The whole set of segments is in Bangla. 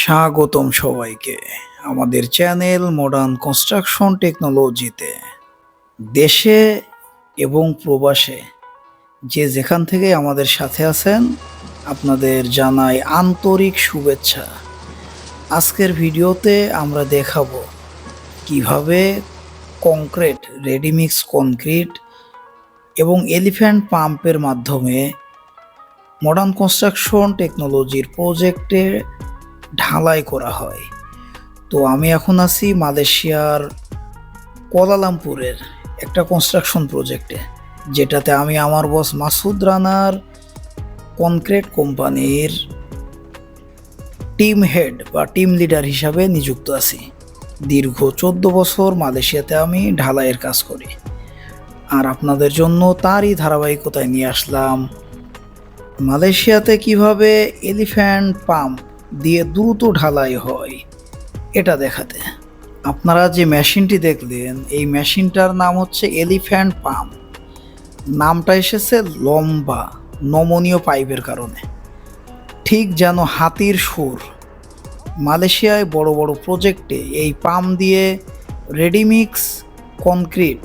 স্বাগতম সবাইকে আমাদের চ্যানেল মডার্ন কনস্ট্রাকশন টেকনোলজিতে দেশে এবং প্রবাসে যে যেখান থেকে আমাদের সাথে আছেন, আপনাদের জানাই আন্তরিক শুভেচ্ছা। আজকের ভিডিওতে আমরা দেখাবো কীভাবে কংক্রিট রেডিমিক্স কনক্রিট এবং এলিফ্যান্ট পাম্পের মাধ্যমে মডার্ন কনস্ট্রাকশন টেকনোলজির প্রজেক্টে ঢালাই করা হয়। তো আমি এখন আছি মালয়েশিয়ার কোয়ালালামপুরের একটা কনস্ট্রাকশন প্রজেক্টে যেটাতে আমি আমার বস মাসুদ রানার কনক্রিট কোম্পানির টিম হেড বা টিম লিডার হিসাবে নিযুক্ত আছি। দীর্ঘ চোদ্দ বছর মালয়েশিয়াতে আমি ঢালাইয়ের কাজ করি। আর আপনাদের জন্য তারই ধারাবাহিকতায় নিয়ে আসলাম মালয়েশিয়াতে কীভাবে এলিফ্যান্ট পাম্প দিয়ে দ্রুত ঢালাই হয়। এটা দেখাতে। আপনারা যে মেশিনটি দেখলেন, এই মেশিনটার নাম হচ্ছে এলিফ্যান্ট পাম্প। নামটা এসেছে লম্বা, নমনীয় পাইপের কারণে। ঠিক যেন হাতির সুর। মালয়েশিয়ায় বড় বড় প্রজেক্টে এই পাম্প দিয়ে রেডিমিক্স কনক্রিট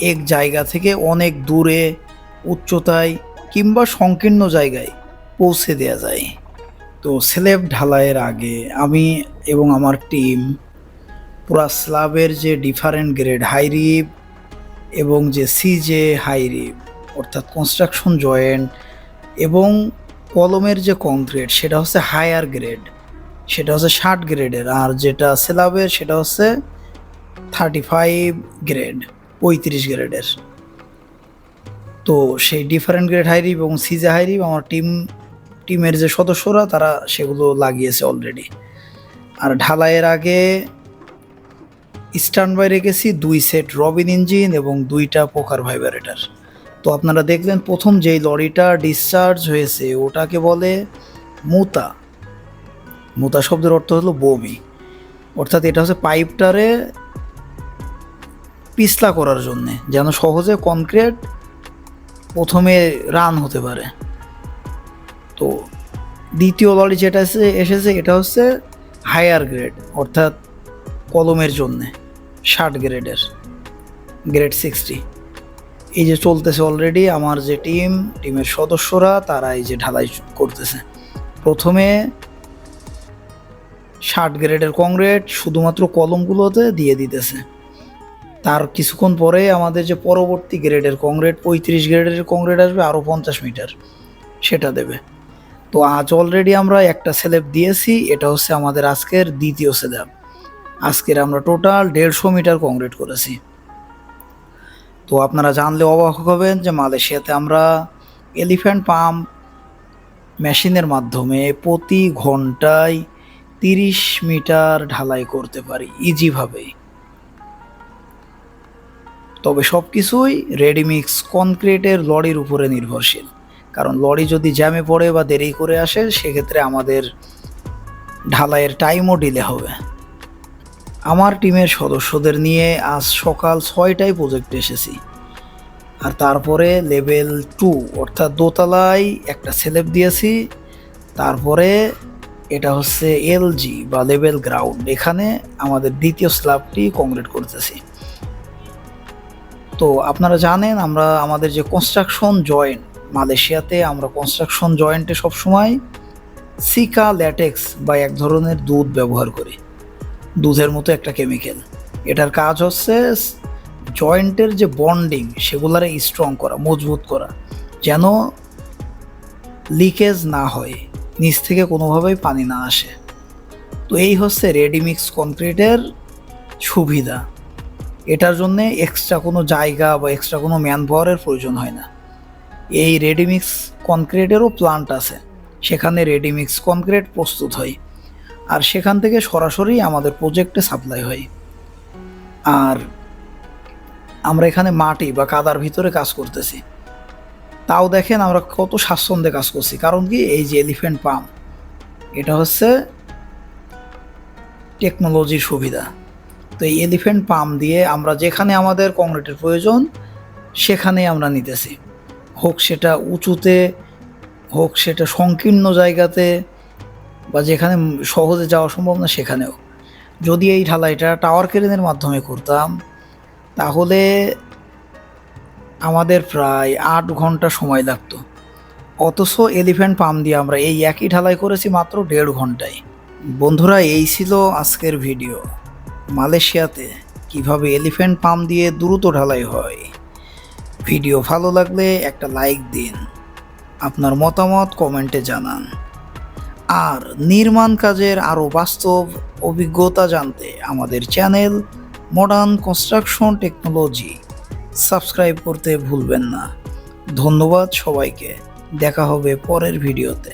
এক জায়গা থেকে অনেক দূরে, উচ্চতায় কিংবা সংকীর্ণ জায়গায় পৌঁছে দেওয়া যায়। তো স্ল্যাব ঢালাইয়ের আগে আমি এবং আমার টিম পুরা স্ল্যাবের যে ডিফারেন্ট গ্রেড, হাই রিব এবং যে সিজে হাই রিব অর্থাৎ কনস্ট্রাকশন জয়েন্ট এবং কলমের যে কংক্রিট সেটা হচ্ছে হায়ার গ্রেড সেটা হচ্ছে ষাট গ্রেডের, আর যেটা স্ল্যাবের সেটা হচ্ছে থার্টি ফাইভ গ্রেড পঁয়ত্রিশ গ্রেডের। তো সেই ডিফারেন্ট গ্রেড হাইরিব এবং সিজে হাইরিব আমার টিম টিমের যে সদস্যরা, তারা সেগুলো লাগিয়েছে অলরেডি আর ঢালাইয়ের আগে স্ট্যান্ড বাই রেখেছি দুই সেট রবিন ইঞ্জিন এবং দুইটা পোকার ভাইব্রেটার তো আপনারা দেখলেন প্রথম যেই লরিটা ডিসচার্জ হয়েছে, ওটাকে বলে মুতা। মুতা শব্দের অর্থ হলো বমি। অর্থাৎ এটা হচ্ছে পাইপটারে পিছলা করার জন্যে, যেন সহজে কনক্রিট প্রথমে রান হতে পারে। তো দ্বিতীয় লরি যেটা এসে এসেছে, এটা হচ্ছে হায়ার গ্রেড অর্থাৎ কলমের জন্যে, ষাট গ্রেডের গ্রেড সিক্সটি এই যে চলতেছে অলরেডি আমার যে টিম টিমের সদস্যরা, তারা এই যে ঢালাই করতেছে। প্রথমে ষাট গ্রেডের কংক্রিট শুধুমাত্র কলমগুলোতে দিয়ে দিতেছে। তার কিছুক্ষণ পরে আমাদের যে পরবর্তী গ্রেডের কংক্রিট, পঁয়ত্রিশ গ্রেডের কংক্রিট আসবে আরও পঞ্চাশ মিটার, সেটা দেবে। তো আজ অলরেডি আমরা একটা স্ল্যাব দিয়েছি, এটা হচ্ছে আমাদের আজকের দ্বিতীয় স্ল্যাব আজকের আমরা টোটাল দেড়শো মিটার কংক্রিট করেছি। তো আপনারা জানলে অবাক হবেন যে মালয়েশিয়াতে আমরা এলিফ্যান্ট পাম্প মেশিনের মাধ্যমে প্রতি ঘন্টায় তিরিশ মিটার ঢালাই করতে পারি ইজিভাবে তবে সব কিছুই রেডিমিক্স কনক্রিটের লরির উপরে নির্ভরশীল। কারণ লরি যদি জ্যামে পড়ে বা দেরি করে আসে, সেক্ষেত্রে আমাদের ঢালাইয়ের টাইমও ডিলে হবে। আমার টিমের সদস্যদের নিয়ে আজ সকাল ছয়টায় প্রজেক্টে এসেছি। আর তারপরে লেভেল টু অর্থাৎ দোতলায় একটা স্লেব দিয়েছি। তারপরে এটা হচ্ছে এলজি বা লেভেল গ্রাউন্ড এখানে আমাদের দ্বিতীয় স্ল্যাবটি কংক্রিট করতেছি। তো আপনারা জানেন, আমরা আমাদের যে কনস্ট্রাকশন জয়েন্ট মালয়েশিয়াতে আমরা কনস্ট্রাকশন জয়েন্টে সবসময় সিকা ল্যাটেক্স বা এক ধরনের দুধ ব্যবহার করি। দুধের মতো একটা কেমিক্যাল এটার কাজ হচ্ছে জয়েন্টের যে বন্ডিং সেগুলারে স্ট্রং করা, মজবুত করা। যেন লিকেজ না হয়, নিচ থেকে কোনোভাবেই পানি না আসে। তো এই হচ্ছে রেডিমিক্স কনক্রিটের সুবিধা। এটার জন্যে এক্সট্রা কোনো জায়গা বা এক্সট্রা কোনো ম্যান পাওয়ারের প্রয়োজন হয় না। এই রেডিমিক্স কনক্রিটেরও প্লান্ট আছে। সেখানে রেডিমিক্স কনক্রিট প্রস্তুত হয়। আর সেখান থেকে সরাসরি আমাদের প্রজেক্টে সাপ্লাই হয়। আর আমরা এখানে মাটি বা কাদার ভিতরে কাজ করতেছি। তাও দেখেন আমরা কত স্বাচ্ছন্দ্যে কাজ করছি। কারণ কি? এই যে এলিফ্যান্ট পাম্প এটা হচ্ছে টেকনোলজির সুবিধা। তো এই এলিফ্যান্ট পাম্প দিয়ে আমরা যেখানে আমাদের কংক্রিটের প্রয়োজন, সেখানেই আমরা নিতেছি। হোক সেটা উঁচুতে, হোক সেটা সংকীর্ণ জায়গাতে বা যেখানে সহজে যাওয়া সম্ভব না সেখানেও। যদি এই ঢালাইটা টাওয়ার ক্রেনের মাধ্যমে করতাম, তাহলে আমাদের প্রায় আট ঘণ্টা সময় লাগতো। অথচ এলিফ্যান্ট পাম্প দিয়ে আমরা এই একই ঢালাই করেছি মাত্র দেড় ঘন্টায়। বন্ধুরা, এই ছিল আজকের ভিডিও মালয়েশিয়াতে কীভাবে এলিফ্যান্ট পাম্প দিয়ে দ্রুত ঢালাই হয়? ভিডিও ভালো লাগলে একটা লাইক দিন। আপনার মতামত কমেন্টে জানান। আর নির্মাণ কাজের আরও বাস্তব অভিজ্ঞতা জানতে আমাদের channel modern construction technology subscribe করতে ভুলবেন না। ধন্যবাদ সবাইকে। দেখা হবে পরের ভিডিওতে।